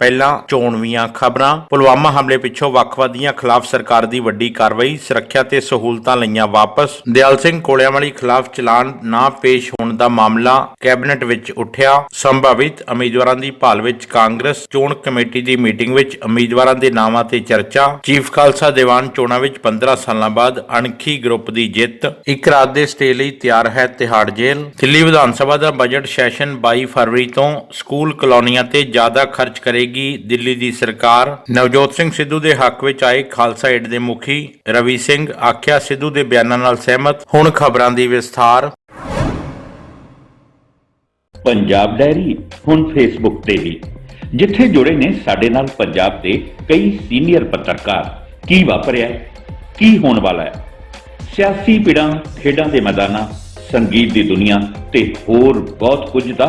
ਪਹਿਲਾਂ ਚੋਣਵੀਆਂ ਖਬਰਾਂ, ਪੁਲਵਾਮਾ ਹਮਲੇ ਪਿੱਛੋਂ ਵੱਖਵਾਦੀਆਂ ਖਿਲਾਫ ਸਰਕਾਰ ਦੀ ਵੱਡੀ ਕਾਰਵਾਈ, ਸੁਰੱਖਿਆ ਤੇ ਸਹੂਲਤਾਂ ਲਈਆਂ ਵਾਪਸ। ਦਿਆਲ ਸਿੰਘ ਕੋਲਿਆਂਵਾਲੀ ਖਿਲਾਫ ਚਲਾਨ ਨਾ ਪੇਸ਼ ਹੋਣ ਦਾ ਮਾਮਲਾ ਕੈਬਨਿਟ ਵਿੱਚ ਉੱਠਿਆ। ਸੰਭਾਵਿਤ ਉਮੀਦਵਾਰਾਂ ਦੀ ਭਾਲ ਵਿੱਚ ਕਾਂਗਰਸ ਚੋਣ ਕਮੇਟੀ ਦੀ ਮੀਟਿੰਗ ਵਿੱਚ ਉਮੀਦਵਾਰਾਂ ਦੇ ਨਾਵਾਂ ਤੇ ਚਰਚਾ। ਚੀਫ ਖਾਲਸਾ ਦੀਵਾਨ ਚੋਣਾਂ ਵਿੱਚ 15 ਸਾਲਾਂ ਬਾਅਦ ਅਣਖੀ ਗਰੁੱਪ ਦੀ ਜਿੱਤ। ਇੱਕ ਰਾਤ ਦੇ ਸਟੇ ਲਈ ਤਿਆਰ ਹੈ ਤਿਹਾੜ ਜੇਲ੍ਹ। ਦਿੱਲੀ ਵਿਧਾਨ ਸਭਾ ਦਾ ਬਜਟ ਸੈਸ਼ਨ 22 ਫਰਵਰੀ ਤੋਂ ਸਕੂਲ ਕਲੋਨੀਆਂ ਤੇ ਜ਼ਿਆਦਾ ਖਰਚ ਕਰੇ ਕਰੇਗੀ ਦਿੱਲੀ ਦੀ ਸਰਕਾਰ। ਨਵਜੋਤ ਸਿੰਘ ਸਿੱਧੂ ਦੇ ਹੱਕ ਵਿੱਚ ਆਏ ਖਾਲਸਾ ਏਡ ਦੇ ਮੁਖੀ ਰਵੀ ਸਿੰਘ ਆਖਿਆ ਸਿੱਧੂ ਦੇ ਬਿਆਨਾਂ ਨਾਲ ਸਹਿਮਤ, ਹੁਣ ਖਬਰਾਂ ਦੀ ਵਿਸਥਾਰ। ਪੰਜਾਬ ਡੈਰੀ ਹੁਣ ਫੇਸਬੁੱਕ ਤੇ ਵੀ ਜਿੱਥੇ ਜੁੜੇ ਨੇ ਸਾਡੇ ਨਾਲ ਪੰਜਾਬ ਦੇ ਕਈ ਸੀਨੀਅਰ ਪੱਤਰਕਾਰ। ਕੀ ਵਾਪਰਿਆ ਕੀ ਹੋਣ ਵਾਲਾ ਹੈ? ਸਿਆਸੀ ਪਿੜਾਂ ਖੇਡਾਂ ਦੇ ਮੈਦਾਨਾਂ, ਸੰਗੀਤ ਦੀ ਦੁਨੀਆ ਤੇ ਹੋਰ ਬਹੁਤ ਕੁਝ ਦਾ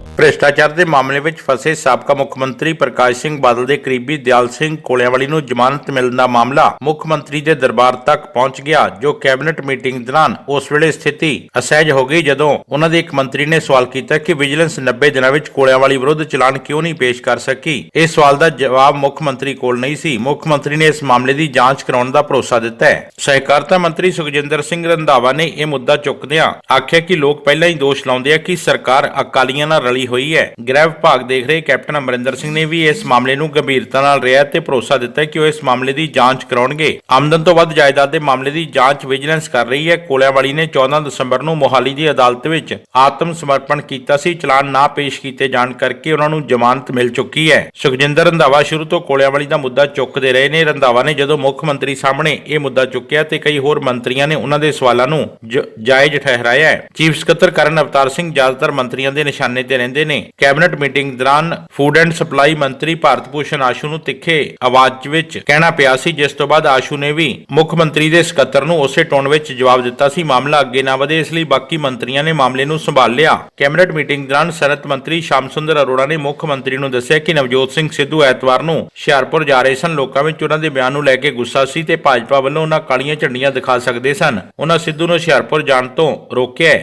ਭ੍ਰਿਸ਼ਟਾਚਾਰ ਦੇ ਮਾਮਲੇ ਵਿੱਚ ਫਸੇ ਸਾਬਕਾ ਮੁੱਖ ਮੰਤਰੀ ਪ੍ਰਕਾਸ਼ ਸਿੰਘ ਬਾਦਲ ਦੇ ਕਰੀਬੀ ਦਿਆਲ ਸਿੰਘ ਕੋਲਿਆਂਵਾਲੀ ਨੂੰ ਜ਼ਮਾਨਤ ਮਿਲਣ ਦਾ ਮਾਮਲਾ ਮੁੱਖ ਮੰਤਰੀ ਦੇ ਦਰਬਾਰ ਤੱਕ ਪਹੁੰਚ ਗਿਆ, ਜੋ ਕੈਬਨਿਟ ਮੀਟਿੰਗ ਦੌਰਾਨ ਉਸ ਵੇਲੇ ਸਥਿਤੀ ਅਸਹਿਜ ਹੋ ਗਈ ਜਦੋਂ ਉਹਨਾਂ ਦੇ ਇੱਕ ਮੰਤਰੀ ਨੇ ਸਵਾਲ ਕੀਤਾ ਕਿ ਵਿਜੀਲੈਂਸ 90 ਦਿਨਾਂ ਵਿੱਚ ਕੋਲਿਆਂਵਾਲੀ ਵਿਰੁੱਧ ਚਲਾਨ ਕਿਉਂ ਨਹੀਂ ਪੇਸ਼ ਕਰ ਸਕੀ। ਇਸ ਸਵਾਲ ਦਾ ਜਵਾਬ ਮੁੱਖ ਮੰਤਰੀ ਕੋਲ ਨਹੀਂ ਸੀ। ਮੁੱਖ ਮੰਤਰੀ ਨੇ ਇਸ ਮਾਮਲੇ ਦੀ ਜਾਂਚ ਕਰਾਉਣ ਦਾ ਭਰੋਸਾ ਦਿੱਤਾ ਹੈ। ਸਹਿਕਾਰਤਾ ਮੰਤਰੀ ਸੁਖਜਿੰਦਰ ਸਿੰਘ ਰੰਧਾਵਾ ਨੇ ਇਹ ਮੁੱਦਾ ਚੁੱਕਦਿਆਂ ਆਖਿਆ ਕਿ ਲੋਕ ਪਹਿਲਾਂ ਹੀ ਦੋਸ਼ ਲਾਉਂਦੇ ਆ ਕਿ ਸਰਕਾਰ ਅਕਾਲੀਆਂ ਨਾਲ ਰਲੀ ਹੋਈ ਹੈ। ਗ੍ਰਹਿ ਵਿਭਾਗ ਦੇਖ ਰਹੇ ਕੈਪਟਨ ਅਮਰਿੰਦਰ ਸਿੰਘ ਨੇ ਵੀ ਇਸ ਮਾਮਲੇ ਨੂੰ ਗੰਭੀਰਤਾ ਨਾਲ ਰਿਹਾ ਤੇ ਭਰੋਸਾ ਦਿੱਤਾ ਕਿ ਉਹ ਇਸ ਮਾਮਲੇ ਦੀ ਜਾਂਚ ਕਰਾਉਣਗੇ। ਆਮਦਨ ਤੋਂ ਵੱਧ ਜਾਇਦਾਦ ਦੇ ਮਾਮਲੇ ਦੀ ਜਾਂਚ ਵਿਜੀਲੈਂਸ ਕਰ ਰਹੀ ਹੈ। ਕੋਲਿਆਂਵਾਲੀ ਨੇ 14 ਦਸੰਬਰ ਨੂੰ ਮੋਹਾਲੀ ਦੀ ਅਦਾਲਤ ਵਿੱਚ ਆਤਮ ਸਮਰਪਣ ਕੀਤਾ ਸੀ। ਚਲਾਨ ਨਾ ਪੇਸ਼ ਕੀਤੇ ਜਾਣ ਕਰਕੇ ਉਹਨਾਂ ਨੂੰ ਜ਼ਮਾਨਤ ਮਿਲ ਚੁੱਕੀ ਹੈ। ਸੁਖਜਿੰਦਰ ਰੰਧਾਵਾ ਸ਼ੁਰੂ ਤੋਂ ਕੋਲਿਆਵਾਲੀ ਦਾ ਮੁੱਦਾ ਚੁੱਕਦੇ ਰਹੇ ਨੇ। ਰੰਧਾਵਾ ਨੇ ਜਦੋਂ ਮੁੱਖ ਮੰਤਰੀ ਸਾਹਮਣੇ ਇਹ ਮੁੱਦਾ ਚੁੱਕਿਆ ਤੇ ਕਈ ਹੋਰ ਮੰਤਰੀਆਂ ਨੇ ਉਹਨਾਂ ਦੇ ਸਵਾਲਾਂ ਨੂੰ ਜਾਇਜ਼ ਠਹਿਰਾਇਆ ਚੀਫ ਸਕੱਤਰ ਕਰਨ ਅਵਤਾਰ ਸਿੰਘ ਜ਼ਿਆਦਾਤਰ ਮੰਤਰੀਆਂ ਦੇ ਨਿਸ਼ਾਨੇ ਤੇ ਰਹਿੰਦੇ ਨੇ, ਕੈਬਨਿਟ ਮੀਟਿੰਗ ਦੌਰਾਨ ਫੂਡ ਐਂਡ ਸਪਲਾਈ ਮੰਤਰੀ ਭਾਰਤ ਭੂਸ਼ਣ ਆਸ਼ੂ ਨੂੰ ਤਿੱਖੇ ਆਵਾਜ਼ ਵਿੱਚ ਕਹਿਣਾ ਪਿਆ ਸੀ, ਜਿਸ ਤੋਂ ਬਾਅਦ ਆਸ਼ੂ ਨੇ ਵੀ ਮੁੱਖ ਮੰਤਰੀ ਦੇ ਸਕੱਤਰ ਨੂੰ ਉਸੇ ਟੋਨ ਵਿੱਚ ਜਵਾਬ ਦਿੱਤਾ ਸੀ। ਮਾਮਲਾ ਅੱਗੇ ਨਾ ਵਧੇ, ਇਸ ਲਈ ਬਾਕੀ ਮੰਤਰੀਆਂ ਨੇ ਮਾਮਲੇ ਨੂੰ ਸੰਭਾਲ ਲਿਆ। ਕੈਬਨਿਟ ਮੀਟਿੰਗ ਦੌਰਾਨ ਸਨਅਤ ਮੰਤਰੀ ਸ਼ਾਮ ਸੁੰਦਰ ਅਰੋੜਾ ਨੇ ਮੁੱਖ ਮੰਤਰੀ ਨੂੰ ਦੱਸਿਆ ਕਿ ਨਵਜੋਤ ਸਿੰਘ ਸਿੱਧੂ ਐਤਵਾਰ ਨੂੰ ਹੁਸ਼ਿਆਰਪੁਰ ਜਾ ਰਹੇ ਸਨ। ਲੋਕਾਂ ਵਿੱਚ ਉਹਨਾਂ ਦੇ ਬਿਆਨ ਨੂੰ ਲੈ ਕੇ ਗੁੱਸਾ ਸੀ ਤੇ ਭਾਜਪਾ ਵੱਲੋਂ ਉਹਨਾਂ ਕਾਲੀਆਂ ਝੰਡੀਆਂ ਦਿਖਾ ਸਕਦੇ ਸਨ। ਉਹਨਾਂ ਸਿੱਧੂ ਨੂੰ ਹੁਸ਼ਿਆਰਪੁਰ ਜਾਣ ਤੋਂ ਰੋਕਿਆ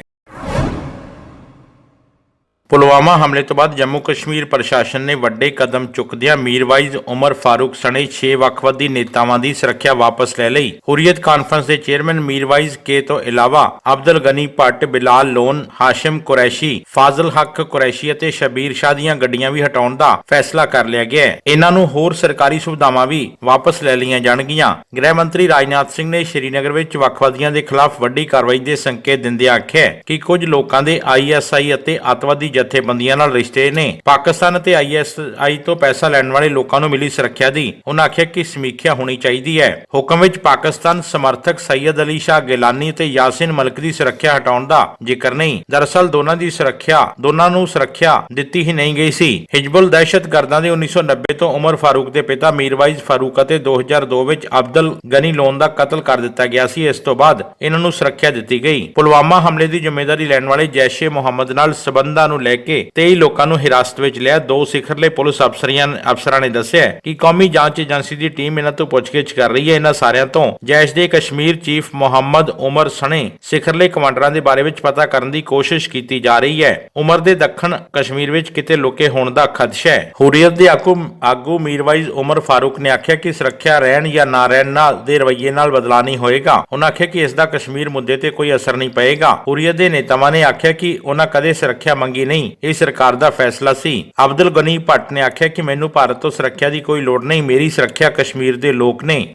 ਪੁਲਵਾਮਾ ਹਮਲੇ ਤੋਂ ਬਾਅਦ ਜੰਮੂ ਕਸ਼ਮੀਰ ਪ੍ਰਸ਼ਾਸਨ ਨੇ ਵੱਡੇ ਕਦਮ ਚੁੱਕਦਿਆਂ ਮੀਰਵਾਈਜ਼ ਉਮਰ ਫਾਰੂਕ ਸਣੇ 6 ਵੱਖਵਾਦੀ ਨੇਤਾਵਾਂ ਦੀ ਸੁਰੱਖਿਆ ਵਾਪਸ ਲੈ ਲਈ। ਹੁਰੀਅਤ ਕਾਨਫਰੰਸ ਦੇ ਚੇਅਰਮੈਨ ਮੀਰਵਾਈਜ਼ ਕੇ ਤੋਂ ਇਲਾਵਾ ਅਬਦੁਲ ਗਨੀ ਭੱਟ, ਬਿਲਾਲ ਲੋਨ, ਹਾਸ਼ਿਮ ਕੁਰੈਸ਼ੀ, ਫਾਜ਼ਲ ਹੱਕ ਕੁਰੈਸ਼ੀ ਅਤੇ ਸ਼ਬੀਰ ਸ਼ਾਹ ਦੀਆਂ ਗੱਡੀਆਂ ਵੀ ਹਟਾਉਣ ਦਾ ਫੈਸਲਾ ਕਰ ਲਿਆ ਗਿਆ ਹੈ। ਇਹਨਾਂ ਨੂੰ ਹੋਰ ਸਰਕਾਰੀ ਸੁਵਿਧਾਵਾਂ ਵੀ ਵਾਪਸ ਲੈ ਲਈਆਂ ਜਾਣਗੀਆਂ। ਗ੍ਰਹਿ ਮੰਤਰੀ ਰਾਜਨਾਥ ਸਿੰਘ ਨੇ ਸ਼੍ਰੀਨਗਰ ਵਿੱਚ ਵੱਖਵਾਦੀਆਂ ਦੇ ਖਿਲਾਫ ਵੱਡੀ ਕਾਰਵਾਈ ਦੇ ਸੰਕੇਤ ਦਿੰਦਿਆਂ ਆਖਿਆ ਕਿ ਕੁਝ ਲੋਕਾਂ ਦੇ ਆਈਐਸਆਈ ਅਤੇ ਅੱਤਵਾਦੀ ਜਥੇਬੰਦੀਆਂ ਨਾਲ ਰਿਸ਼ਤੇ ਨੇ। ਪਾਕਿਸਤਾਨ ਅਤੇ ਆਈਐਸਆਈ ਤੋਂ ਪੈਸਾ ਲੈਣ ਵਾਲੇ ਲੋਕਾਂ ਨੂੰ ਮਿਲੀ ਸੁਰੱਖਿਆ ਦੀ। ਉਹਨਾਂ ਆਖਿਆ ਕਿ ਸਮੀਖਿਆ ਹੋਣੀ ਚਾਹੀਦੀ ਹੈ। ਹੁਕਮ ਵਿੱਚ ਪਾਕਿਸਤਾਨ ਸਮਰਥਕ ਸੈਯਦ ਅਲੀ ਸ਼ਾਹ ਗਿਲਾਨੀ ਤੇ ਯਾਸਿਨ ਮਲਕ ਦੀ ਸੁਰੱਖਿਆ ਹਟਾਉਣ ਦਾ ਜ਼ਿਕਰ ਨਹੀਂ। ਦਰਅਸਲ ਦੋਨਾਂ ਦੀ ਸੁਰੱਖਿਆ, ਦੋਨਾਂ ਨੂੰ ਸੁਰੱਖਿਆ ਦਿੱਤੀ ਹੀ ਨਹੀਂ ਗਈ ਸੀ। ਹਿਜਬੁਲ ਦਹਿਸ਼ਤਗਰਦਾਂ ਦੇ 1990 ਤੋਂ ਉਮਰ ਫਾਰੂਕ ਦੇ ਪਿਤਾ ਮੀਰਵਾਈਜ਼ ਫਾਰੂਕ ਅਤੇ 2002 ਵਿੱਚ ਅਬਦਲ ਗਨੀ ਲੋਨ ਦਾ ਕਤਲ ਕਰ ਦਿੱਤਾ ਗਿਆ ਸੀ। ਇਸ ਤੋਂ ਬਾਅਦ ਇਹਨਾਂ ਨੂੰ ਸੁਰੱਖਿਆ ਦਿੱਤੀ ਗਈ। ਪੁਲਵਾਮਾ ਹਮਲੇ ਦੀ ਜ਼ਿੰਮੇਵਾਰੀ ਲੈਣ ਵਾਲੇ ਜੈਸ਼-ਏ ਮੁਹੰਮਦ ਨਾਲ ਸਬੰਧਾਂ ਨੂੰ ਲੈ ਕੇ 23 ਲੋਕਾਂ ਨੂੰ ਹਿਰਾਸਤ ਵਿੱਚ ਲਿਆ। ਦੋ ਸਿਖਰਲੇ ਪੁਲਿਸ ਅਫਸਰੀਆਂ ਅਫਸਰਾਂ ਨੇ ਦੱਸਿਆ ਕਿ ਕੌਮੀ ਜਾਂਚ ਏਜੰਸੀ ਦੀ ਟੀਮ ਇਹਨਾਂ ਤੋਂ ਪੁੱਛਗਿੱਛ ਕਰ ਰਹੀ ਹੈ। ਇਹਨਾਂ ਸਾਰਿਆਂ ਤੋਂ ਜੈਸ਼ ਦੇ ਕਸ਼ਮੀਰ ਚੀਫ ਮੁਹੰਮਦ ਉਮਰ ਸਣੇ ਸਿਖਰਲੇ ਕਮਾਂਡਰਾਂ ਦੇ ਬਾਰੇ ਵਿੱਚ ਪਤਾ ਕਰਨ ਦੀ ਕੋਸ਼ਿਸ਼ ਕੀਤੀ ਜਾ ਰਹੀ ਹੈ। ਉਮਰ ਦੇ ਦੱਖਣ ਕਸ਼ਮੀਰ ਵਿੱਚ ਕਿਤੇ ਲੁਕੇ ਹੋਣ ਦਾ ਖਦਸ਼ਾ ਹੈ। ਹੁਰੀਅਤ ਦੇ ਆਗੂ ਆਗੂ ਮੀਰਵਾਈਜ਼ ਉਮਰ ਫਾਰੂਕ ਨੇ ਆਖਿਆ ਕਿ ਸੁਰੱਖਿਆ ਰਹਿਣ ਜਾਂ ਨਾ ਰਹਿਣ ਨਾਲ ਦੇ ਰਵੱਈਏ ਨਾਲ ਬਦਲਾ ਨਹੀਂ ਹੋਏਗਾ। ਉਹਨਾਂ ਆਖਿਆ ਕਿ ਇਸ ਦਾ ਕਸ਼ਮੀਰ ਮੁੱਦੇ ਤੇ ਕੋਈ ਅਸਰ ਨਹੀਂ ਪਏਗਾ। ਹੁਰੀਅਤ ਦੇ ਨੇਤਾਵਾਂ ਨੇ ਆਖਿਆ ਕਿ ਉਹਨਾਂ ਕਦੇ ਸੁਰੱਖਿਆ ਮੰਗੀ ਨਹੀਂ। ਇਹ ਸਰਕਾਰ ਦਾ ਫੈਸਲਾ ਸੀ। ਅਬਦੁਲ ਗਨੀ ਭੱਟ ਨੇ ਆਖਿਆ ਕਿ ਮੈਨੂੰ ਭਾਰਤ ਤੋਂ ਸੁਰੱਖਿਆ ਦੀ ਕੋਈ ਲੋੜ ਨਹੀਂ। ਮੇਰੀ ਸੁਰੱਖਿਆ ਕਸ਼ਮੀਰ ਦੇ ਲੋਕ ਨੇ।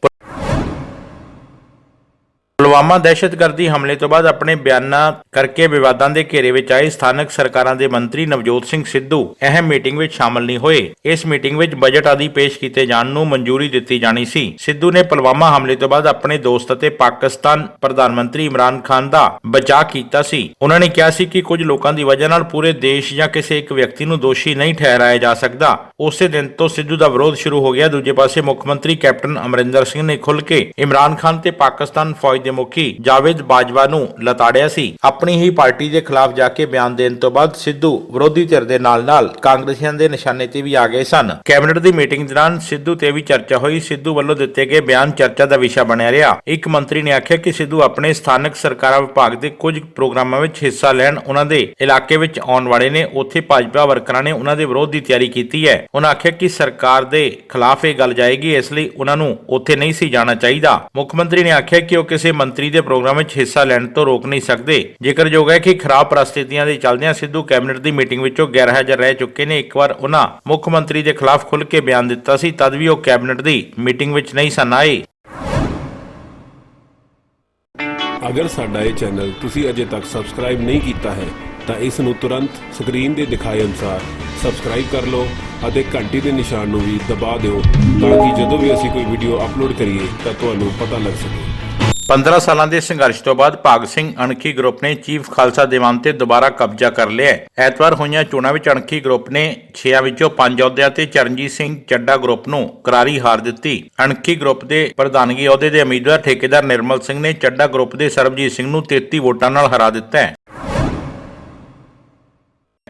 ਪੁਲਵਾਮਾ ਦਹਿਸ਼ਤਗਰਦੀ ਹਮਲੇ ਤੋਂ ਬਾਅਦ ਆਪਣੇ ਬਿਆਨਾਂ ਕਰਕੇ ਵਿਵਾਦਾਂ ਦੇ ਘੇਰੇ ਵਿੱਚ ਆਏ ਸਥਾਨਕ ਸਰਕਾਰਾਂ ਦੇ ਮੰਤਰੀ ਨਵਜੋਤ ਸਿੰਘ ਸਿੱਧੂ ਅਹਿਮ ਮੀਟਿੰਗ ਵਿੱਚ ਸ਼ਾਮਲ ਨਹੀਂ ਹੋਏ। ਇਸ ਮੀਟਿੰਗ ਵਿੱਚ ਬਜਟ ਆਦਿ ਪੇਸ਼ ਕੀਤੇ ਜਾਣ ਨੂੰ ਮਨਜ਼ੂਰੀ ਦਿੱਤੀ ਜਾਣੀ ਸੀ। ਸਿੱਧੂ ਨੇ ਪੁਲਵਾਮਾ ਹਮਲੇ ਤੋਂ ਬਾਅਦ ਆਪਣੇ ਦੋਸਤ ਅਤੇ ਪਾਕਿਸਤਾਨ ਪ੍ਰਧਾਨ ਮੰਤਰੀ ਇਮਰਾਨ ਖਾਨ ਦਾ ਬਚਾਅ ਕੀਤਾ ਸੀ। ਉਹਨਾਂ ਨੇ ਕਿਹਾ ਸੀ ਕਿ ਕੁਝ ਲੋਕਾਂ ਦੀ ਵਜ੍ਹਾ ਨਾਲ ਪੂਰੇ ਦੇਸ਼ ਜਾਂ ਕਿਸੇ ਇੱਕ ਵਿਅਕਤੀ ਨੂੰ ਦੋਸ਼ੀ ਨਹੀਂ ਠਹਿਰਾਇਆ ਜਾ ਸਕਦਾ। ਉਸੇ ਦਿਨ ਤੋਂ ਸਿੱਧੂ ਦਾ ਵਿਰੋਧ ਸ਼ੁਰੂ ਹੋ ਗਿਆ। ਦੂਜੇ ਪਾਸੇ ਮੁੱਖ ਮੰਤਰੀ ਕੈਪਟਨ ਅਮਰਿੰਦਰ ਸਿੰਘ ਨੇ ਖੁੱਲ ਕੇ ਇਮਰਾਨ ਖਾਨ ਤੇ ਪਾਕਿਸਤਾਨ ਫੌਜ ਦੇ ਮੁਖੀ ਜਾਵੇਦ ਬਾਜਵਾ ਨੂੰ ਲਤਾੜਿਆ ਸੀ। ਆਪਣੀ ਹੀ ਪਾਰਟੀ ਦੇ ਖਿਲਾਫ ਜਾ ਕੇ ਬਿਆਨ ਦੇਣ ਤੋਂ ਬਾਅਦ ਸਿੱਧੂ ਵਿਰੋਧੀ ਧਿਰ ਦੇ ਨਾਲ-ਨਾਲ ਕਾਂਗਰਸੀਆਂ ਦੇ ਨਿਸ਼ਾਨੇ ਤੇ ਵੀ ਆ ਗਏ ਸਨ। ਕੈਬਨਿਟ ਦੀ ਮੀਟਿੰਗ ਦੌਰਾਨ ਸਿੱਧੂ ਤੇ ਵੀ ਚਰਚਾ ਹੋਈ। ਸਿੱਧੂ ਵੱਲੋਂ ਦਿੱਤੇ ਗਏ ਬਿਆਨ ਚਰਚਾ ਦਾ ਵਿਸ਼ਾ ਬਣਿਆ ਰਿਹਾ। ਇੱਕ ਮੰਤਰੀ ਨੇ ਆਖਿਆ ਕਿ ਸਿੱਧੂ ਆਪਣੇ ਸਥਾਨਕ ਸਰਕਾਰਾਂ ਵਿਭਾਗ ਦੇ ਕੁਝ ਪ੍ਰੋਗਰਾਮਾਂ ਵਿੱਚ ਹਿੱਸਾ ਲੈਣ ਉਹਨਾਂ ਦੇ ਇਲਾਕੇ ਵਿੱਚ ਆਉਣ ਵਾਲੇ ਨੇ। ਉੱਥੇ ਭਾਜਪਾ ਵਰਕਰਾਂ ਨੇ ਉਹਨਾਂ ਦੇ ਵਿਰੋਧ ਦੀ ਤਿਆਰੀ ਕੀਤੀ ਹੈ। ਉਹਨਾਂ ਆਖਿਆ ਕਿ ਸਰਕਾਰ ਦੇ ਖਿਲਾਫ ਇਹ ਗੱਲ ਜਾਏਗੀ, ਇਸ ਲਈ ਉਹਨਾਂ ਨੂੰ ਉੱਥੇ ਨਹੀਂ ਸੀ ਜਾਣਾ ਚਾਹੀਦਾ। ਮੁੱਖ ਮੰਤਰੀ ਨੇ ਆਖਿਆ ਕਿ ਉਹ ਕਿਸੇ ਮੰਤਰੀ ਦੇ ਪ੍ਰੋਗਰਾਮ ਵਿੱਚ ਹਿੱਸਾ ਲੈਣ ਤੋਂ ਰੋਕ ਨਹੀਂ ਸਕਦੇ। ਜ਼ਿਕਰਯੋਗ ਹੈ ਕਿ ਖਰਾਬ ਪ੍ਰਸਥਿਤੀਆਂ ਦੇ ਚੱਲਦਿਆਂ ਸਿੱਧੂ ਕੈਬਨਿਟ ਦੀ ਮੀਟਿੰਗ ਵਿੱਚੋਂ ਗੈਰ ਹਾਜ਼ਰ ਰਹਿ ਚੁੱਕੇ ਨੇ। ਇੱਕ ਵਾਰ ਉਹਨਾਂ ਮੁੱਖ ਮੰਤਰੀ ਦੇ ਖਿਲਾਫ ਖੁੱਲ੍ਹ ਕੇ ਬਿਆਨ ਦਿੱਤਾ ਸੀ, ਤਦ ਵੀ ਉਹ ਕੈਬਨਿਟ ਦੀ ਮੀਟਿੰਗ ਵਿੱਚ ਨਹੀਂ ਸਨ ਆਏ। ਅਗਰ ਸਾਡਾ ਇਹ ਚੈਨਲ ਤੁਸੀਂ ਅਜੇ ਤੱਕ ਸਬਸਕ੍ਰਾਈਬ ਨਹੀਂ ਕੀਤਾ ਹੈ, ਤਾਂ ਇਸ ਨੂੰ ਤੁਰੰਤ ਸਕਰੀਨ ਦੇ ਦਿਖਾਏ ਅਨੁਸਾਰ ਸਬਸਕ੍ਰਾਈਬ ਕਰ ਲਓ। ਅਤੇ ਘੰਟੀ ਦੇ ਨਿਸ਼ਾਨ ਨੂੰ ਵੀ ਦਬਾ ਦਿਓ ਤਾਂ ਕਿ ਜਦੋਂ ਵੀ ਅਸੀਂ ਕੋਈ ਵੀਡੀਓ ਅਪਲੋਡ ਕਰੀਏ ਤਾਂ ਤੁਹਾਨੂੰ ਪਤਾ ਲੱਗ ਸਕੇ। 15 ਸਾਲਾਂ ਦੇ ਸੰਘਰਸ਼ ਤੋਂ ਬਾਅਦ ਭਾਗ ਸਿੰਘ ਅਣਖੀ ਗਰੁੱਪ ਨੇ ਚੀਫ ਖਾਲਸਾ ਦੀਵਾਨ ਤੇ ਦੁਬਾਰਾ ਕਬਜ਼ਾ ਕਰ ਲਿਆ ਹੈ। ਐਤਵਾਰ ਹੋਈਆਂ ਚੋਣਾਂ ਵਿੱਚ ਅਣਖੀ ਗਰੁੱਪ ਨੇ 6 ਵਿੱਚੋਂ 5 ਅਹੁਦਿਆਂ ਤੇ ਚਰਨਜੀਤ ਸਿੰਘ ਚੱਡਾ ਗਰੁੱਪ ਨੂੰ ਕਰਾਰੀ ਹਾਰ ਦਿੱਤੀ। ਅਣਖੀ ਗਰੁੱਪ ਦੇ ਪ੍ਰਧਾਨਗੀ ਅਹੁਦੇ ਦੇ ਉਮੀਦਵਾਰ ਠੇਕੇਦਾਰ ਨਿਰਮਲ ਸਿੰਘ ਨੇ ਚੱਡਾ ਗਰੁੱਪ ਦੇ ਸਰਬਜੀਤ ਸਿੰਘ ਨੂੰ 33 ਵੋਟਾਂ ਨਾਲ ਹਰਾ ਦਿੱਤਾ ਹੈ।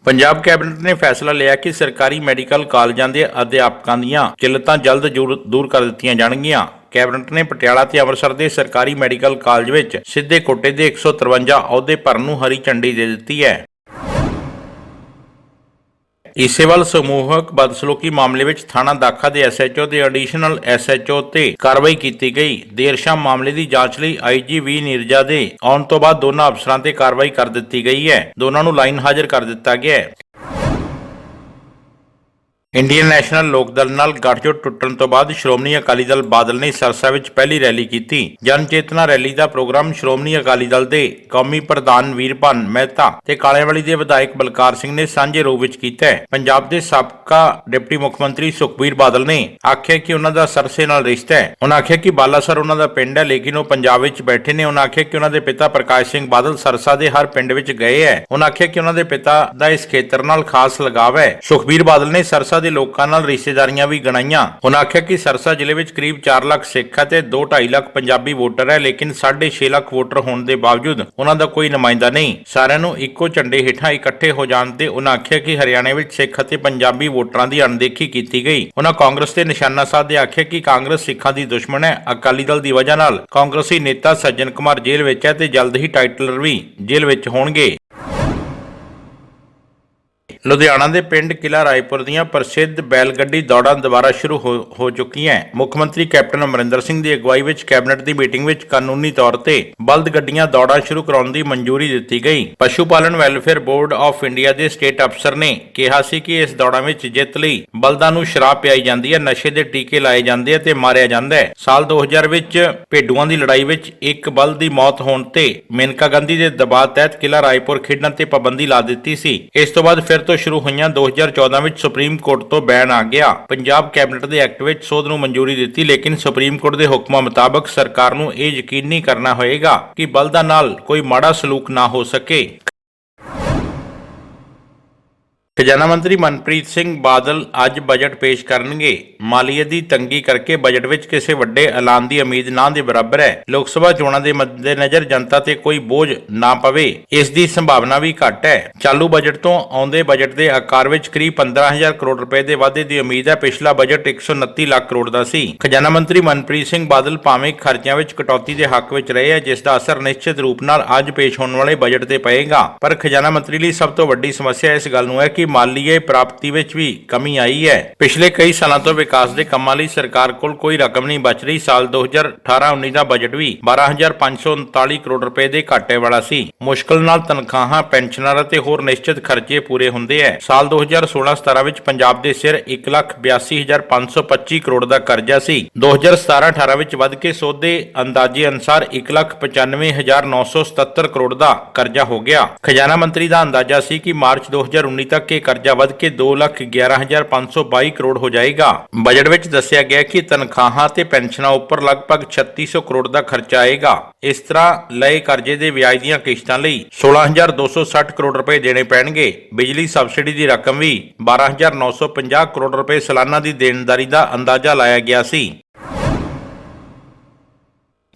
ਪੰਜਾਬ ਕੈਬਨਿਟ ਨੇ ਫੈਸਲਾ ਲਿਆ ਕਿ ਸਰਕਾਰੀ ਮੈਡੀਕਲ ਕਾਲਜਾਂ ਦੇ ਅਧਿਆਪਕਾਂ ਦੀਆਂ ਕਿੱਲਤਾਂ ਜਲਦ ਜੂਰ- ਦੂਰ ਕਰ ਦਿੱਤੀਆਂ ਜਾਣਗੀਆਂ। ਕੈਬਨਿਟ ਨੇ ਪਟਿਆਲਾ ਤੇ ਅੰਮ੍ਰਿਤਸਰ ਦੇ ਸਰਕਾਰੀ ਮੈਡੀਕਲ ਕਾਲਜ ਵਿੱਚ ਸਿੱਧੇ ਕੋਟੇ ਦੇ 153 ਅਹੁਦੇ ਭਰਨ ਨੂੰ ਹਰੀ ਝੰਡੀ ਦੇ ਦਿੱਤੀ ਹੈ। ਇਸੇਵਲ ਸਮੂਹਕ ਬਦਸਲੂਕੀ ਮਾਮਲੇ ਵਿੱਚ ਥਾਣਾ ਦਾਖਾ ਦੇ ਐਸਐਚਓ ਦੇ ਐਡੀਸ਼ਨਲ ਐਸਐਚਓ ਤੇ ਕਾਰਵਾਈ ਕੀਤੀ ਗਈ। ਦੇਰ ਸ਼ਾਮ ਮਾਮਲੇ ਦੀ ਜਾਂਚ ਲਈ ਆਈਜੀ ਵੀ ਨਿਰਜਾ ਦੇ ਆਉਣ ਤੋਂ ਬਾਅਦ ਦੋਨਾਂ ਅਫਸਰਾਂ ਤੇ ਕਾਰਵਾਈ ਕਰ ਦਿੱਤੀ ਗਈ ਹੈ। ਦੋਨਾਂ ਨੂੰ ਲਾਈਨ ਹਾਜ਼ਰ ਕਰ ਦਿੱਤਾ ਗਿਆ ਹੈ। ਇੰਡੀਅਨ ਨੈਸ਼ਨਲ ਲੋਕ ਦਲ ਨਾਲ ਗੱਠਜੋੜ ਟੁੱਟਣ ਤੋਂ ਬਾਅਦ ਸ਼੍ਰੋਮਣੀ ਅਕਾਲੀ ਦਲ ਬਾਦਲ ਨੇ ਸਰਸਾ ਵਿੱਚ ਪਹਿਲੀ ਰੈਲੀ ਕੀਤੀ। ਜਨ ਚੇਤਨਾ ਰੈਲੀ ਦਾ ਪ੍ਰੋਗਰਾਮ ਸ਼੍ਰੋਮਣੀ ਅਕਾਲੀ ਦਲ ਦੇ ਕੌਮੀ ਪ੍ਰਧਾਨ ਵੀਰਪਾਨ ਮਹਿਤਾ ਤੇ ਕਾਲਿਆਵਾਲੀ ਦੇ ਵਿਧਾਇਕ ਬਲਕਾਰ ਸਿੰਘ ਨੇ ਸਾਂਝੇ ਰੂਪ ਵਿੱਚ ਕੀਤਾ ਹੈ। ਪੰਜਾਬ ਦੇ ਸਾਬਕਾ ਡਿਪਟੀ ਮੁੱਖ ਮੰਤਰੀ ਸੁਖਬੀਰ ਬਾਦਲ ਨੇ ਆਖਿਆ ਕਿ ਉਹਨਾਂ ਦਾ ਸਰਸੇ ਨਾਲ ਰਿਸ਼ਤਾ ਹੈ। ਉਹਨਾਂ ਆਖਿਆ ਕਿ ਬਾਲਾਸਰ ਉਹਨਾਂ ਦਾ ਪਿੰਡ ਹੈ, ਲੇਕਿਨ ਉਹ ਪੰਜਾਬ ਵਿੱਚ ਬੈਠੇ ਨੇ। ਉਹਨਾਂ ਆਖਿਆ ਕਿ ਉਹਨਾਂ ਦੇ ਪਿਤਾ ਪ੍ਰਕਾਸ਼ ਸਿੰਘ ਬਾਦਲ ਸਰਸਾ ਦੇ ਹਰ ਪਿੰਡ ਵਿੱਚ ਗਏ ਹੈ। ਉਹਨਾਂ ਆਖਿਆ ਕਿ ਉਹਨਾਂ ਦੇ ਪਿਤਾ ਦਾ ਇਸ ਖੇਤਰ ਨਾਲ ਖਾਸ ਲਗਾਵ ਹੈ। ਸੁਖਬੀਰ ਬਾਦਲ ਨੇ ਸਰਸਾ ਦੇ ਲੋਕਾਂ ਨਾਲ ਰਿਸ਼ਤੇਦਾਰੀਆਂ ਵੀ ਗਣਾਈਆਂ। ਉਹਨਾਂ ਆਖਿਆ ਕਿ ਸਰਸਾ ਜ਼ਿਲ੍ਹੇ ਵਿੱਚ ਕਰੀਬ 4 ਲੱਖ ਸਿੱਖ ਅਤੇ ਤੇ 2.5 ਲੱਖ ਪੰਜਾਬੀ ਵੋਟਰ ਹੈ, ਲੇਕਿਨ 6.5 ਲੱਖ ਵੋਟਰ ਹੋਣ ਦੇ ਬਾਵਜੂਦ ਉਹਨਾਂ ਦਾ ਕੋਈ ਨੁਮਾਇੰਦਾ ਨਹੀਂ। ਸਾਰਿਆਂ ਨੂੰ ਇੱਕੋ ਝੰਡੇ ਹੇਠਾਂ ਇਕੱਠੇ ਹੋ ਜਾਣ ਤੇ ਉਹਨਾਂ ਆਖਿਆ ਕਿ ਹਰਿਆਣੇ ਵਿੱਚ ਸਿੱਖ ਅਤੇ ਪੰਜਾਬੀ ਵੋਟਰਾਂ ਦੀ ਅਣਦੇਖੀ ਕੀਤੀ ਗਈ। ਉਹਨਾਂ ਕਾਂਗਰਸ ਤੇ ਨਿਸ਼ਾਨਾ ਸਾਧਦੇ ਆਖਿਆ ਕਿ ਕਾਂਗਰਸ ਸਿੱਖਾਂ ਦੀ ਦੁਸ਼ਮਣ ਹੈ। ਅਕਾਲੀ ਦਲ ਦੀ ਵਜ੍ਹਾ ਨਾਲ ਕਾਂਗਰਸੀ ਨੇਤਾ ਸੱਜਣ ਕੁਮਾਰ ਜੇਲ੍ਹ ਵਿੱਚ ਹੈ ਤੇ ਜਲਦ ਹੀ ਟਾਈਟਲਰ ਵੀ ਜੇਲ੍ਹ ਵਿੱਚ ਹੋਣਗੇ। ਲੁਧਿਆਣਾ ਦੇ ਪਿੰਡ ਕਿਲਾ ਰਾਏਪੁਰ ਦੀਆਂ ਪ੍ਰਸਿੱਧ ਬੈਲ ਗੱਡੀ ਦੌੜਾਂ ਦੁਬਾਰਾ ਸ਼ੁਰੂ ਹੋ ਚੁੱਕੀਆਂ ਮੁੱਖ ਮੰਤਰੀ ਕੈਪਟਨ ਅਮਰਿੰਦਰ ਸਿੰਘ ਦੀ ਅਗਵਾਈ ਵਿੱਚ ਕੈਬਨਿਟ ਦੀ ਮੀਟਿੰਗ ਵਿੱਚ ਕਾਨੂੰਨੀ ਤੌਰ ਤੇ ਬਲਦ ਗੱਡੀਆਂ ਦੌੜਾਂ ਸ਼ੁਰੂ ਕਰਾਉਣ ਦੀ ਮਨਜ਼ੂਰੀ ਦਿੱਤੀ ਗਈ। ਪਸ਼ੂ ਪਾਲਣ ਵੈਲਫੇਅਰ ਬੋਰਡ ਆਫ ਇੰਡੀਆ ਦੇ ਸਟੇਟ ਅਫਸਰ ਨੇ ਕਿਹਾ ਸੀ ਕਿ ਇਸ ਦੌੜਾਂ ਵਿੱਚ ਜਿੱਤ ਲਈ ਬਲਦਾਂ ਨੂੰ ਸ਼ਰਾਬ ਪਿਆਈ ਜਾਂਦੀ ਹੈ, ਨਸ਼ੇ ਦੇ ਟੀਕੇ ਲਾਏ ਜਾਂਦੇ ਆ ਤੇ ਮਾਰਿਆ ਜਾਂਦਾ ਹੈ। ਸਾਲ 2000 ਵਿੱਚ ਭੇਡੂਆਂ ਦੀ ਲੜਾਈ ਵਿੱਚ ਇੱਕ ਬਲਦ ਦੀ ਮੌਤ ਹੋਣ ਤੇ ਮੇਨਕਾ ਗਾਂਧੀ ਦੇ ਦਬਾਅ ਤਹਿਤ ਕਿਲਾ ਰਾਏਪੁਰ ਖੇਡਣ ਤੇ ਪਾਬੰਦੀ ਲਾ ਦਿੱਤੀ ਸੀ। ਇਸ ਤੋਂ ਬਾਅਦ ਫਿਰ ਤੋਂ ਸ਼ੁਰੂ ਹੋਈਆਂ 2014 ਵਿੱਚ ਸੁਪਰੀਮ ਕੋਰਟ ਤੋਂ ਬੈਨ ਆ ਗਿਆ। ਪੰਜਾਬ ਕੈਬਨਿਟ ਦੇ ਐਕਟ ਵਿੱਚ ਸੋਧ ਨੂੰ ਮਨਜ਼ੂਰੀ ਦਿੱਤੀ, ਲੇਕਿਨ ਸੁਪਰੀਮ ਕੋਰਟ ਦੇ ਹੁਕਮਾਂ ਮੁਤਾਬਕ ਸਰਕਾਰ ਨੂੰ ਇਹ ਯਕੀਨੀ ਕਰਨਾ ਹੋਏਗਾ ਕਿ ਬਲਦਾਂ ਨਾਲ ਕੋਈ ਮਾੜਾ ਸਲੂਕ ਨਾ ਹੋ ਸਕੇ। ਖਜ਼ਾਨਾ ਮੰਤਰੀ ਮਨਪ੍ਰੀਤ ਸਿੰਘ ਬਾਦਲ ਅੱਜ ਬਜਟ ਪੇਸ਼ ਕਰਨਗੇ। ਮਾਲੀਏ ਦੀ ਤੰਗੀ ਕਰਕੇ ਬਜਟ ਵਿੱਚ ਕਿਸੇ ਵੱਡੇ ਐਲਾਨ ਦੀ ਉਮੀਦ ਨਾ ਦੇ ਬਰਾਬਰ ਹੈ। ਲੋਕ ਸਭਾ ਚੋਣਾਂ ਦੇ ਮੱਦੇਨਜ਼ਰ ਜਨਤਾ ਤੇ ਕੋਈ ਬੋਝ ਨਾ ਪਵੇ, ਇਸ ਦੀ ਸੰਭਾਵਨਾ ਵੀ ਘੱਟ ਹੈ। ਚਾਲੂ ਬਜਟ ਤੋਂ ਆਉਂਦੇ ਬਜਟ ਦੇ ਆਕਾਰ ਵਿੱਚ ਕਰੀਬ 15000 ਕਰੋੜ ਰੁਪਏ ਦੇ ਵਾਧੇ ਦੀ ਉਮੀਦ ਹੈ। ਪਿਛਲਾ ਬਜਟ 129 ਲੱਖ ਕਰੋੜ ਦਾ ਸੀ। ਖਜ਼ਾਨਾ ਮੰਤਰੀ ਮਨਪ੍ਰੀਤ ਸਿੰਘ ਬਾਦਲ ਭਾਵੇਂ ਖਰਚਿਆਂ ਵਿੱਚ ਕਟੌਤੀ ਦੇ ਹੱਕ ਵਿੱਚ ਰਹੇ ਹੈ, ਜਿਸ ਦਾ ਅਸਰ ਨਿਸ਼ਚਿਤ ਰੂਪ ਨਾਲ ਅੱਜ ਪੇਸ਼ ਹੋਣ ਵਾਲੇ ਬਜਟ ਤੇ ਪਏਗਾ। ਪਰ ਖਜ਼ਾਨਾ ਮੰਤਰੀ ਲਈ ਸਭ ਤੋਂ ਵੱਡੀ ਸਮੱਸਿਆ ਇਸ ਗੱਲ ਨੂੰ ਹੈ ਕਿ ਕਿ ਮਾਲੀਏ ਪ੍ਰਾਪਤੀ ਵਿੱਚ ਵੀ ਕਮੀ ਆਈ ਹੈ। ਪਿਛਲੇ ਕਈ ਸਾਲਾਂ ਤੋਂ ਵਿਕਾਸ ਦੇ ਕੰਮਾਂ ਲਈ ਸਰਕਾਰ ਕੋਲ ਕੋਈ ਰਕਮ ਨਹੀਂ ਬਚ ਰਹੀ। ਸਾਲ 2018-19 ਦਾ ਬਜਟ ਵੀ 12539 ਕਰੋੜ ਰੁਪਏ ਦੇ ਘਾਟੇ ਵਾਲਾ ਸੀ। ਮੁਸ਼ਕਲ ਨਾਲ ਤਨਖਾਹਾਂ ਪੈਨਸ਼ਨਰ ਅਤੇ ਹੋਰ ਨਿਸ਼ਚਿਤ ਖਰਚੇ ਪੂਰੇ ਹੁੰਦੇ ਹੈ। ਸਾਲ 2016-17 ਵਿੱਚ ਪੰਜਾਬ ਦੇ ਸਿਰ 182525 ਕਰੋੜ ਦਾ ਕਰਜ਼ਾ ਸੀ। 2017-18 ਵਿੱਚ ਵੱਧ ਕੇ ਸੋਧੇ ਅੰਦਾਜ਼ੇ ਅਨੁਸਾਰ 195977 ਕਰੋੜ ਦਾ ਕਰਜ਼ਾ ਹੋ ਗਿਆ। ਖਜ਼ਾਨਾ ਮੰਤਰੀ ਦਾ ਅੰਦਾਜ਼ਾ ਸੀ ਕਿ ਮਾਰਚ 2019 ਤੱਕ ਕਰਕੇ ਕਰਜ਼ਾ ਵੱਧ ਕੇ 211522 ਕਰੋੜ ਹੋ ਜਾਏਗਾ। ਬਜਟ ਵਿੱਚ ਦੱਸਿਆ ਗਿਆ ਕਿ ਤਨਖਾਹਾਂ ਤੇ ਪੈਨਸ਼ਨਾਂ ਉੱਪਰ ਲਗਭਗ 3600 ਕਰੋੜ ਦਾ ਖਰਚਾ ਆਏਗਾ। ਇਸ ਤਰ੍ਹਾਂ ਲਏ ਕਰਜ਼ੇ ਦੇ ਵਿਆਜ ਦੀਆਂ ਕਿਸ਼ਤਾਂ ਲਈ 16260 ਕਰੋੜ ਰੁਪਏ ਦੇਣੇ ਪੈਣਗੇ। ਬਿਜਲੀ ਸਬਸਿਡੀ ਦੀ ਰਕਮ ਵੀ 12950 ਕਰੋੜ ਰੁਪਏ ਸਾਲਾਨਾ ਦੀ ਦੇਣਦਾਰੀ ਦਾ ਅੰਦਾਜ਼ਾ ਲਾਇਆ ਗਿਆ ਸੀ।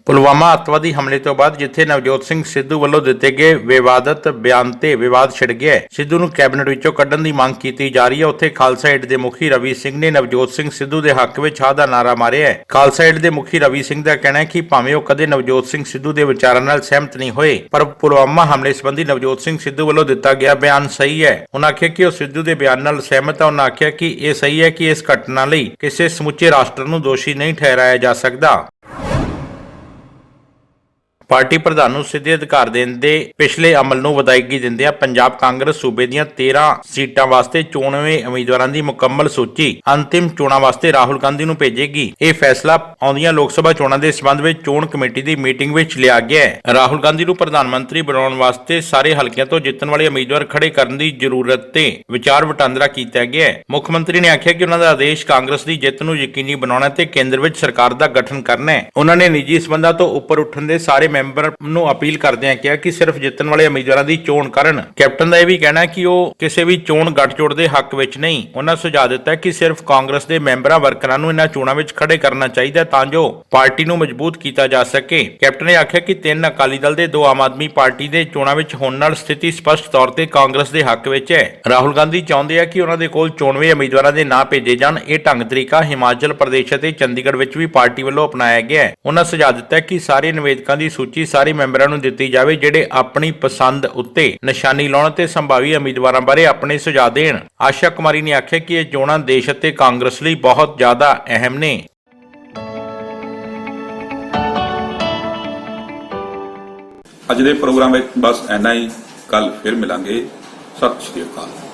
ਪੁਲਵਾਮਾ ਅੱਤਵਾਦੀ ਹਮਲੇ ਤੋਂ ਬਾਅਦ ਜਿੱਥੇ ਨਵਜੋਤ ਸਿੰਘ ਸਿੱਧੂ ਵੱਲੋਂ ਦਿੱਤੇ ਗਏ ਵਿਵਾਦਤ ਬਿਆਨ ਤੇ ਵਿਵਾਦ ਛਿੜ ਗਿਆ ਹੈ, ਸਿੱਧੂ ਨੂੰ ਕੈਬਨਿਟ ਵਿੱਚੋਂ ਕੱਢਣ ਦੀ ਮੰਗ ਕੀਤੀ ਜਾ ਰਹੀ ਹੈ। ਉੱਥੇ ਖਾਲਸਾ ਏਡ ਦੇ ਮੁਖੀ ਰਵੀ ਸਿੰਘ ਨੇ ਨਵਜੋਤ ਸਿੰਘ ਸਿੱਧੂ ਦੇ ਹੱਕ ਵਿੱਚ ਹਾਂ ਦਾ ਨਾਰਾ ਮਾਰਿਆ ਹੈ। ਖਾਲਸਾ ਏਡ ਦੇ ਮੁਖੀ ਰਵੀ ਸਿੰਘ ਦਾ ਕਹਿਣਾ ਹੈ ਕਿ ਭਾਵੇਂ ਉਹ ਕਦੇ ਨਵਜੋਤ ਸਿੰਘ ਸਿੱਧੂ ਦੇ ਵਿਚਾਰਾਂ ਨਾਲ ਸਹਿਮਤ ਨਹੀਂ ਹੋਏ ਪਰ ਪੁਲਵਾਮਾ ਹਮਲੇ ਸੰਬੰਧੀ ਨਵਜੋਤ ਸਿੰਘ ਸਿੱਧੂ ਵੱਲੋਂ ਦਿੱਤਾ ਗਿਆ ਬਿਆਨ ਸਹੀ ਹੈ। ਉਹਨਾਂ ਆਖਿਆ ਕਿ ਉਹ ਸਿੱਧੂ ਦੇ ਬਿਆਨ ਨਾਲ ਸਹਿਮਤ ਹੈ ਉਹਨਾਂ ਆਖਿਆ ਕਿ ਇਹ ਸਹੀ ਹੈ ਕਿ ਇਸ ਘਟਨਾ ਲਈ ਕਿਸੇ ਸਮੁੱਚੇ ਰਾਸ਼ਟਰ ਨੂੰ ਦੋਸ਼ੀ ਨਹੀਂ ਠਹਿਰਾਇਆ ਜਾ ਸਕਦਾ। ਪਾਰਟੀ ਪ੍ਰਧਾਨ ਨੂੰ ਸਿੱਧੇ ਅਧਿਕਾਰ ਦੇਣ ਦੇ ਪਿਛਲੇ ਅਮਲ ਨੂੰ ਵਧਾਈਗੀ ਦਿੰਦਿਆਂ ਪੰਜਾਬ ਕਾਂਗਰਸ ਸੂਬੇ ਦੀਆਂ 13 ਸੀਟਾਂ ਵਾਸਤੇ ਚੋਣਵੇਂ ਉਮੀਦਵਾਰਾਂ ਦੀ ਮੁਕੰਮਲ ਸੂਚੀ ਅੰਤਿਮ ਚੋਣਾਂ ਵਾਸਤੇ ਰਾਹੁਲ ਗਾਂਧੀ ਨੂੰ ਭੇਜੇਗੀ। ਇਹ ਫੈਸਲਾ ਆਉਂਦੀਆਂ ਲੋਕ ਸਭਾ ਚੋਣਾਂ ਦੇ ਸੰਬੰਧ ਵਿੱਚ ਚੋਣ ਕਮੇਟੀ ਦੀ ਮੀਟਿੰਗ ਵਿੱਚ ਲਿਆ ਗਿਆ ਹੈ। ਰਾਹੁਲ ਗਾਂਧੀ ਨੂੰ ਪ੍ਰਧਾਨ ਮੰਤਰੀ ਬਣਾਉਣ ਵਾਸਤੇ ਸਾਰੇ ਹਲਕਿਆਂ ਤੋਂ ਜਿੱਤਣ ਵਾਲੇ ਉਮੀਦਵਾਰ ਖੜੇ ਕਰਨ ਦੀ ਜ਼ਰੂਰਤ ਤੇ ਵਿਚਾਰ ਵਟਾਂਦਰਾ ਕੀਤਾ ਗਿਆ ਹੈ। ਮੁੱਖ ਮੰਤਰੀ ਨੇ ਆਖਿਆ ਕਿ ਉਹਨਾਂ ਦਾ ਆਦੇਸ਼ ਕਾਂਗਰਸ ਦੀ ਜਿੱਤ ਨੂੰ ਯਕੀਨੀ ਬਣਾਉਣਾ ਤੇ ਕੇਂਦਰ ਵਿੱਚ ਸਰਕਾਰ ਦਾ ਗਠਨ ਕਰਨਾ ਹੈ। ਉਹਨਾਂ ਨੇ ਨਿੱਜੀ ਸਬੰਧਾਂ ਤੋਂ ਉੱਪਰ ਉੱਠਣ ਦੇ ਸਾਰੇ ਮੈਂਬਰ ਨੂੰ ਅਪੀਲ ਕਰਦਿਆਂ ਕਿਹਾ ਕਿ ਸਿਰਫ ਜਿੱਤਣ ਵਾਲੇ ਉਮੀਦਵਾਰਾਂ ਦੀ ਚੋਣ ਕਰਨ। ਕੈਪਟਨ ਦਾ ਇਹ ਵੀ ਕਹਿਣਾ ਕਿ ਉਹ ਕਿਸੇ ਵੀ ਚੋਣ ਗੱਠਜੋੜ ਦੇ ਹੱਕ ਵਿੱਚ ਨਹੀਂ। ਉਹਨਾਂ ਸੁਝਾਅ ਦਿੱਤਾ ਕਿ ਸਿਰਫ ਕਾਂਗਰਸ ਦੇ ਮੈਂਬਰਾਂ ਵਰਕਰਾਂ ਨੂੰ ਇਹਨਾਂ ਚੋਣਾਂ ਵਿੱਚ ਖੜੇ ਕਰਨਾ ਚਾਹੀਦਾ ਤਾਂ ਜੋ ਪਾਰਟੀ ਨੂੰ ਮਜ਼ਬੂਤ ਕੀਤਾ ਜਾ ਸਕੇ। ਕੈਪਟਨ ਨੇ ਆਖਿਆ ਕਿ ਤਿੰਨ ਅਕਾਲੀ ਦਲ ਦੇ ਦੋ ਆਮ ਆਦਮੀ ਪਾਰਟੀ ਦੇ ਚੋਣਾਂ ਵਿੱਚ ਹੋਣ ਨਾਲ ਸਥਿਤੀ ਸਪਸ਼ਟ ਤੌਰ ਤੇ ਕਾਂਗਰਸ ਦੇ ਹੱਕ ਵਿੱਚ ਹੈ। ਰਾਹੁਲ ਗਾਂਧੀ ਚਾਹੁੰਦੇ ਆ ਕਿ ਉਹਨਾਂ ਦੇ ਕੋਲ ਚੋਣਵੇਂ ਉਮੀਦਵਾਰਾਂ ਦੇ ਨਾਂ ਭੇਜੇ ਜਾਣ। ਇਹ ਢੰਗ ਤਰੀਕਾ ਹਿਮਾਚਲ ਪ੍ਰਦੇਸ਼ ਅਤੇ ਚੰਡੀਗੜ੍ਹ ਵਿੱਚ ਵੀ ਪਾਰਟੀ ਵੱਲੋਂ ਅਪਣਾਇਆ ਗਿਆ ਹੈ। ਉਹਨਾਂ ਸੁਝਾਅ ਦਿੱਤਾ ਕਿ ਸਾਰੇ ਨਿਵੇਦਕਾਂ ਦੀ ਸੂਚੀ ਸਾਰੇ ਮੈਂਬਰਾਂ ਨੂੰ ਦਿੱਤੀ ਜਾਵੇ ਜਿਹੜੇ ਆਪਣੀ ਪਸੰਦ ਉੱਤੇ ਨਿਸ਼ਾਨੀ ਲਾਉਣ ਤੇ ਸੰਭਾਵੀ ਉਮੀਦਵਾਰਾਂ ਬਾਰੇ ਆਪਣੇ ਸੁਝਾਅ ਦੇਣ। ਆਸ਼ਾ ਕੁਮਾਰੀ ਨੇ ਆਖਿਆ ਕਿ ਇਹ ਚੋਣਾਂ ਦੇਸ਼ ਅਤੇ ਕਾਂਗਰਸ ਲਈ ਬਹੁਤ ਜ਼ਿਆਦਾ ਅਹਿਮ ਨੇ। ਅੱਜ ਦੇ ਪ੍ਰੋਗਰਾਮ ਵਿੱਚ ਬਸ ਇੰਨਾ ਹੀ। ਕੱਲ ਫਿਰ ਮਿਲਾਂਗੇ। ਸਤਿ ਸ਼੍ਰੀ ਅਕਾਲ।